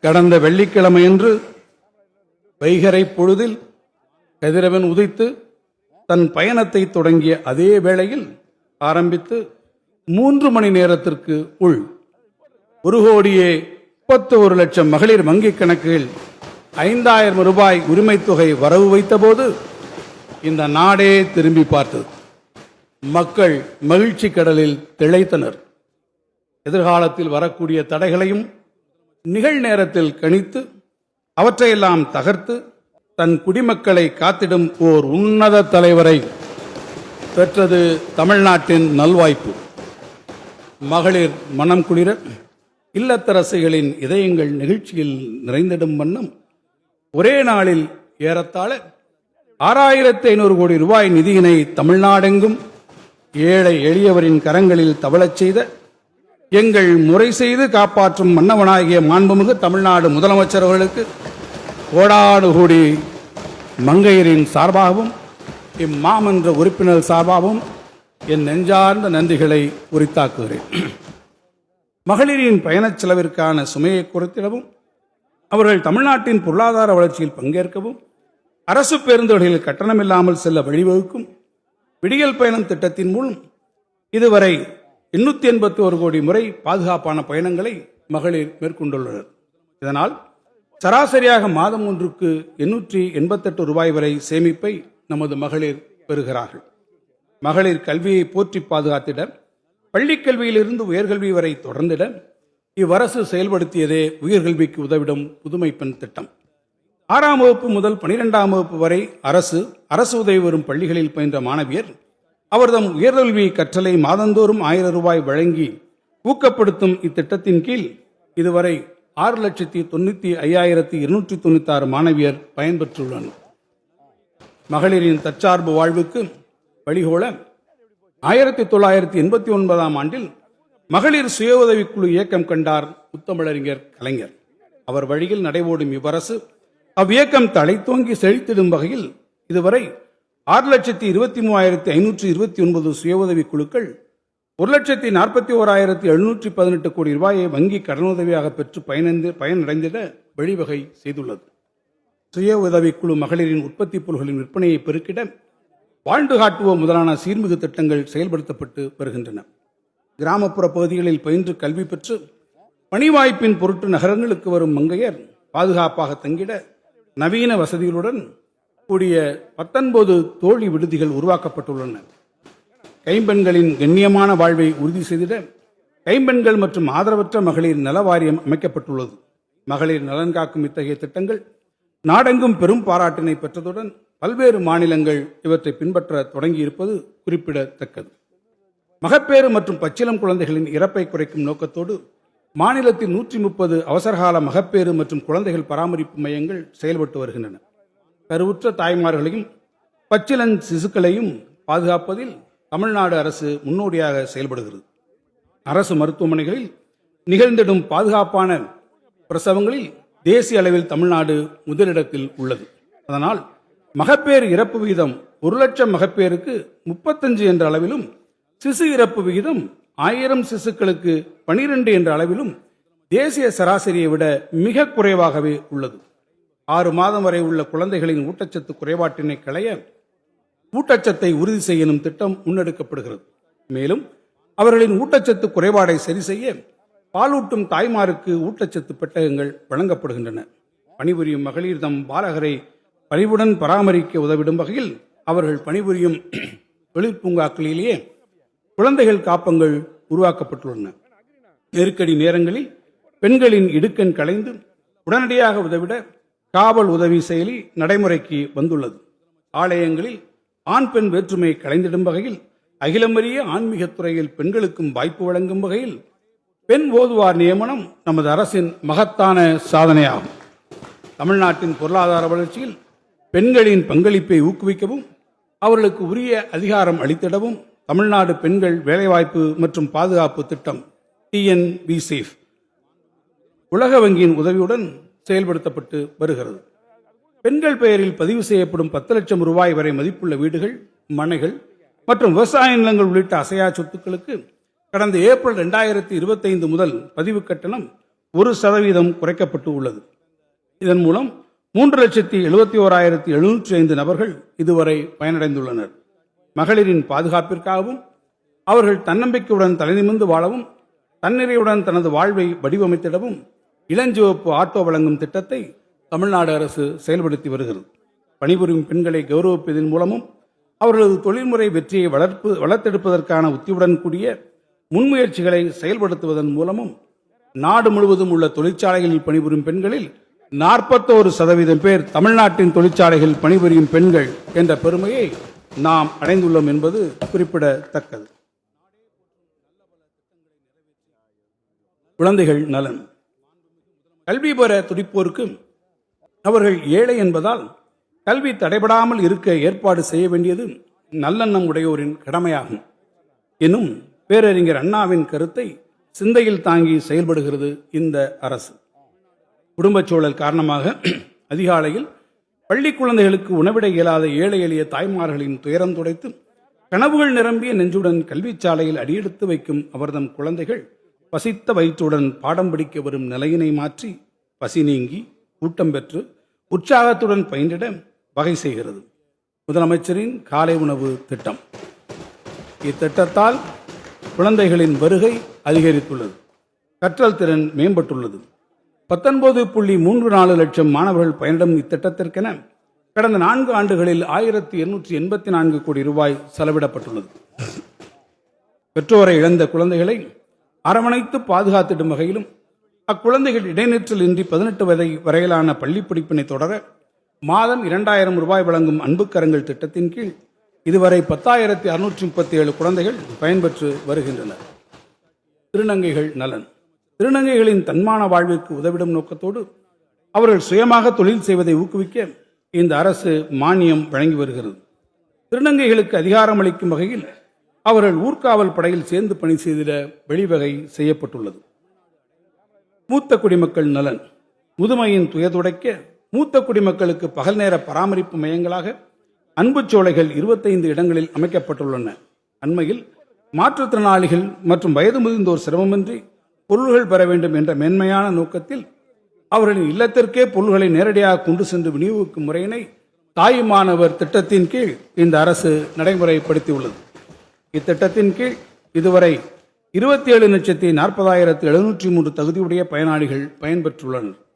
கடந்த வெள்ளிக்கிழமையன்று வைகரை பொழுதில் கதிரவன் உதித்து தன் பயணத்தை தொடங்கிய அதே வேளையில் ஆரம்பித்து மூன்று மணி நேரத்திற்கு உள் ஒரு கோடியே முப்பத்து ஒரு லட்சம் மகளிர் வங்கிக் கணக்கில் ஐந்தாயிரம் ரூபாய் உரிமைத் தொகை வரவு வைத்தபோது இந்த நாடே திரும்பி பார்த்தது. மக்கள் மகிழ்ச்சி கடலில் திளைத்தனர். எதிர்காலத்தில் வரக்கூடிய தடைகளையும் நிகழ்நேரத்தில் கணித்து அவற்றையெல்லாம் தகர்த்து தன் குடிமக்களை காத்திடும் ஓர் உன்னத தலைவரை பெற்றது தமிழ்நாட்டின் நல்வாய்ப்பு. மகளிர் மனம் குளிர இல்லத்தரசிகளின் இதயங்கள் நெகிழ்ச்சியில் நிறைந்திடும் வண்ணம் ஒரே நாளில் ஏறத்தாழ ஆறாயிரத்தி ஐநூறு கோடி ரூபாய் நிதியினை தமிழ்நாடெங்கும் ஏழை எளியவரின் கரங்களில் தவழச் செய்த எங்கள் முறை செய்து காப்பாற்றும் மன்னவனாகிய மாண்புமிகு தமிழ்நாடு முதலமைச்சர் அவர்களுக்கு கோடானு கோடி மங்கையரின் சார்பாகவும் இம்மாமன்ற உறுப்பினர் சார்பாகவும் என் நெஞ்சார்ந்த நன்றிகளை உரித்தாக்குகிறேன். மகளிரின் பயணச் செலவிற்கான சுமையை குறைத்திடவும் அவர்கள் தமிழ்நாட்டின் பொருளாதார வளர்ச்சியில் பங்கேற்கவும் அரசு பேருந்துகளில் கட்டணமில்லாமல் செல்ல வழிவகுக்கும் விடியல் பயணம் திட்டத்தின் மூலம் இதுவரை எண்ணூற்றி எண்பத்தி ஒரு கோடி முறை பாதுகாப்பான பயணங்களை மகளிர் மேற்கொண்டுள்ளனர். இதனால் சராசரியாக மாதம் ஒன்றுக்கு எண்ணூற்றி எண்பத்தெட்டு ரூபாய் வரை சேமிப்பை நமது மகளிர் பெறுகிறார்கள். மகளிர் கல்வியை போற்றி பாதுகாத்திட பள்ளிக் கல்வியிலிருந்து உயர்கல்வி வரை தொடர்ந்திட இவ்வரசு செயல்படுத்தியதே உயர்கல்விக்கு உதவிடும் புதுமை பெண் திட்டம். ஆறாம் வகுப்பு முதல் பனிரெண்டாம் வகுப்பு வரை அரசு அரசு உதவி வரும் பள்ளிகளில் பயின்ற மாணவியர் அவர்தம் உயர்கல்வி கற்றலை மாதந்தோறும் ஆயிரம் ரூபாய் வழங்கி ஊக்கப்படுத்தும் இத்திட்டத்தின் கீழ் இதுவரை ஆறு லட்சத்தி தொண்ணூத்தி ஐயாயிரத்தி இருநூற்றி தொண்ணூத்தி ஆறு மாணவியர் பயன்பெற்றுள்ளனர். மகளிரின் தற்சார்பு வாழ்வுக்கு வழிகோல ஆயிரத்தி தொள்ளாயிரத்தி எண்பத்தி ஒன்பதாம் ஆண்டில் மகளிர் சுய உதவிக்குழு இயக்கம் கண்டார் முத்தமிழறிஞர் கலைஞர். அவர் வழியில் நடைபோடும் இவ்வரசு அவ்வியக்கம் தலைத்தோங்கி செழித்திடும் வகையில் இதுவரை ஆறு லட்சத்தி இருபத்தி மூவாயிரத்தி ஐநூற்றி இருபத்தி ஒன்பது சுய உதவி குழுக்கள் ஒரு லட்சத்தி நாற்பத்தி ஓராயிரத்தி எழுநூற்றி பதினெட்டு கோடி ரூபாயை வங்கி கடனுதவியாக பெற்று பயனடைந்து பயனடைந்திட வழிவகை செய்துள்ளது. சுய உதவிக்குழு மகளிரின் உற்பத்தி பொருள்களின் விற்பனையை பெருக்கிட வாழ்ந்து காட்டுவோம் முதலான சீர்மிகு திட்டங்கள் செயல்படுத்தப்பட்டு வருகின்றன. கிராமப்புற பகுதிகளில் பயின்று கல்வி பெற்று பணி வாய்ப்பின் பொருட்டு நகரங்களுக்கு வரும் மங்கையர் பாதுகாப்பாக தங்கிட நவீன வசதிகளுடன் கூடிய பத்தொன்பது தோழி விடுதிகள் உருவாக்கப்பட்டுள்ளன. கைம்பெண்களின் கண்ணியமான வாழ்வை உறுதி செய்திட கைம்பெண்கள் மற்றும் ஆதரவற்ற மகளிர் நல வாரியம் அமைக்கப்பட்டுள்ளது. மகளிர் நலன் காக்கும் இத்தகைய திட்டங்கள் நாடெங்கும் பெரும் பாராட்டினை பெற்றதுடன் பல்வேறு மாநிலங்கள் இவற்றை பின்பற்ற தொடங்கியிருப்பது குறிப்பிடத்தக்கது. மகப்பேறு மற்றும் பச்சிளம் குழந்தைகளின் இறப்பை குறைக்கும் நோக்கத்தோடு மாநிலத்தில் நூற்றி முப்பது அவசரகால மகப்பேறு மற்றும் குழந்தைகள் பராமரிப்பு மையங்கள் செயல்பட்டு வருகின்றன. கருவுற்ற தாய்மார்களையும் பச்சிலன் சிசுக்களையும் பாதுகாப்பதில் தமிழ்நாடு அரசு முன்னோடியாக செயல்படுகிறது. அரசு மருத்துவமனைகளில் நிகழ்ந்திடும் பாதுகாப்பான பிரசவங்களில் தேசிய அளவில் தமிழ்நாடு முதலிடத்தில் உள்ளது. அதனால் மகப்பேறு இறப்பு விகிதம் ஒரு லட்சம் மகப்பேருக்கு முப்பத்தஞ்சு என்ற அளவிலும் சிசு இறப்பு விகிதம் ஆயிரம் சிசுக்களுக்கு பனிரெண்டு என்ற அளவிலும் தேசிய சராசரியை விட மிக குறைவாகவே உள்ளது. ஆறு மாதம் வரை உள்ள குழந்தைகளின் ஊட்டச்சத்து குறைபாட்டினை களைய ஊட்டச்சத்தை உறுதி செய்யணும் திட்டம் முன்னெடுக்கப்படுகிறது. மேலும் அவர்களின் ஊட்டச்சத்து குறைபாடை சரி செய்ய பாலூட்டும் தாய்மாருக்கு ஊட்டச்சத்து பெட்டகங்கள் வழங்கப்படுகின்றன. பணிபுரியும் மகளிர் தம் பாலகரை பணிவுடன் பராமரிக்க உதவிடும் வகையில் அவர்கள் பணிபுரியும் தொழிற்பூங்காக்களிலேயே குழந்தைகள் காப்பங்கள் உருவாக்கப்பட்டுள்ளன. நெருக்கடி நேரங்களில் பெண்களின் இடுக்கண் களைந்து உடனடியாக உதவிட காவல் உதவி செயலி நடைமுறைக்கு வந்துள்ளது. ஆலயங்களில் ஆண் பெண் வேற்றுமை களைந்திடும் வகையில் அகிலமறிய ஆன்மீகத் துறையில் பெண்களுக்கும் வாய்ப்பு வழங்கும் வகையில் பெண் ஓதுவார் நியமனம் நமது அரசின் மகத்தான சாதனையாகும். தமிழ்நாட்டின் பொருளாதார வளர்ச்சியில் பெண்களின் பங்களிப்பை ஊக்குவிக்கவும் அவர்களுக்கு உரிய அதிகாரம் அளித்திடவும் தமிழ்நாடு பெண்கள் வேலைவாய்ப்பு மற்றும் பாதுகாப்பு திட்டம் டிஎன்பி சேஃப் உலக வங்கியின் உதவியுடன் செயல்படுத்தப்பட்டு வருகிறது. பெண்கள் பெயரில் பதிவு செய்யப்படும் பத்து லட்சம் ரூபாய் வரை மதிப்புள்ள வீடுகள் மனைகள் மற்றும் விவசாய நிலங்கள் உள்ளிட்ட அசையா சொத்துக்களுக்கு கடந்த ஏப்ரல் இரண்டாயிரத்தி இருபத்தைந்து முதல் பதிவு கட்டணம் ஒரு சதவீதம் குறைக்கப்பட்டு உள்ளது. இதன் மூலம் மூன்று லட்சத்தி எழுபத்தி ஓராயிரத்தி எழுநூற்றி ஐந்து நபர்கள் இதுவரை பயனடைந்துள்ளனர். மகளிரின் பாதுகாப்பிற்காகவும் அவர்கள் தன்னம்பிக்கையுடன் தலைநிமிர்ந்து வாழவும் தன்னிறைவுடன் தனது வாழ்வை வடிவமைத்திடவும் இளஞ்சிவப்பு ஆட்டோ வழங்கும் திட்டத்தை தமிழ்நாடு அரசு செயல்படுத்தி வருகிறது. பணிபுரியும் பெண்களை கௌரவிப்பதன் மூலமும் அவர்களது தொழில்முறை வெற்றியை வளர்ப்பு வளர்த்தெடுப்பதற்கான உத்தியுடன் கூடிய முன்முயற்சிகளை செயல்படுத்துவதன் மூலமும் நாடு முழுவதும் உள்ள தொழிற்சாலைகளில் பணிபுரியும் பெண்களில் நாற்பத்தோரு சதவீதம் பேர் தமிழ்நாட்டின் தொழிற்சாலைகளில் பணிபுரியும் பெண்கள் என்ற பெருமையை நாம் அடைந்துள்ளோம் என்பது குறிப்பிடத்தக்கது. குழந்தைகள் நலன். கல்வி பெற துடிப்போருக்கு அவர்கள் ஏழை என்பதால் கல்வி தடைபடாமல் இருக்க ஏற்பாடு செய்ய வேண்டியது நல்லெண்ணம் உடையோரின் கடமையாகும். எனும் பேரறிஞர் அண்ணாவின் கருத்தை சிந்தையில் தாங்கி செயல்படுகிறது இந்த அரசு. குடும்பச் சூழல் காரணமாக அதிகாலையில் பள்ளி குழந்தைகளுக்கு உணவிட இயலாத ஏழை எளிய தாய்மார்களின் துயரம் துடைத்து கனவுகள் நிரம்பிய நெஞ்சுடன் கல்விச்சாலையில் அடியெடுத்து வைக்கும் அவர்தம் குழந்தைகள் பசித்த வயிற்றுடன் பாடம் படிக்க வரும் நிலையினை மாற்றி பசி நீங்கி ஊட்டம் பெற்று உற்சாகத்துடன் பயின்றிட வகை செய்கிறது. முதலமைச்சரின் காலை உணவு திட்டம். இத்திட்டத்தால் குழந்தைகளின் வருகை அதிகரித்துள்ளது. கற்றல் திறன் மேம்பட்டுள்ளது. பத்தொன்பது புள்ளி மூன்று நாலு லட்சம் மாணவர்கள் பயனிடும் இத்திட்டத்திற்கென கடந்த நான்கு ஆண்டுகளில் ஆயிரத்தி எண்ணூற்றி எண்பத்தி நான்கு கோடி ரூபாய் செலவிடப்பட்டுள்ளது. பெற்றோரை இழந்த குழந்தைகளை அரவணைத்து பாதுகாத்திடும் வகையிலும் அக்குழந்தைகள் இடைநிற்றல் இன்றி பதினெட்டு வயதை வரையிலான பள்ளி படிப்பினை தொடர மாதம் இரண்டாயிரம் ரூபாய் வழங்கும் அன்புக்கரங்கள் திட்டத்தின் கீழ் இதுவரை பத்தாயிரத்தி அறுநூற்றி முப்பத்தி ஏழு குழந்தைகள் பயன்பெற்று வருகின்றனர். திருநங்கைகள் நலன். திருநங்கைகளின் தன்மான வாழ்விற்கு உதவிடும் நோக்கத்தோடு அவர்கள் சுயமாக தொழில் செய்வதை ஊக்குவிக்க இந்த அரசு மானியம் வழங்கி வருகிறது. திருநங்கைகளுக்கு அதிகாரம் அளிக்கும் வகையில் அவர்கள் ஊர்காவல் படையில் சேர்ந்து பணி செய்திட வெளிவகை செய்யப்பட்டுள்ளது. மூத்த குடிமக்கள் நலன். முதுமையின் துயதுடைக்க மூத்த குடிமக்களுக்கு பகல் நேர பராமரிப்பு மையங்களாக அன்புச்சோலைகள் இருபத்தைந்து இடங்களில் அமைக்கப்பட்டுள்ளன. அண்மையில் மாற்றுத்திறனாளிகள் மற்றும் வயது முதிர்ந்தோர் சிரமமின்றி பொருள்கள் பெற வேண்டும் என்ற மென்மையான நோக்கத்தில் அவர்களின் இல்லத்திற்கே பொருள்களை நேரடியாக கொண்டு சென்று விநியோகிக்கும் முறையினை தாயுமானவர் திட்டத்தின் கீழ் இந்த அரசு நடைமுறைப்படுத்தியுள்ளது. இத்திட்டத்தின் கீழ் இதுவரை இருபத்தி ஏழு லட்சத்தி நாற்பதாயிரத்து எழுநூற்றி மூன்று தகுதியுடைய பயனாளிகள் பயன்பெற்றுள்ளனர்.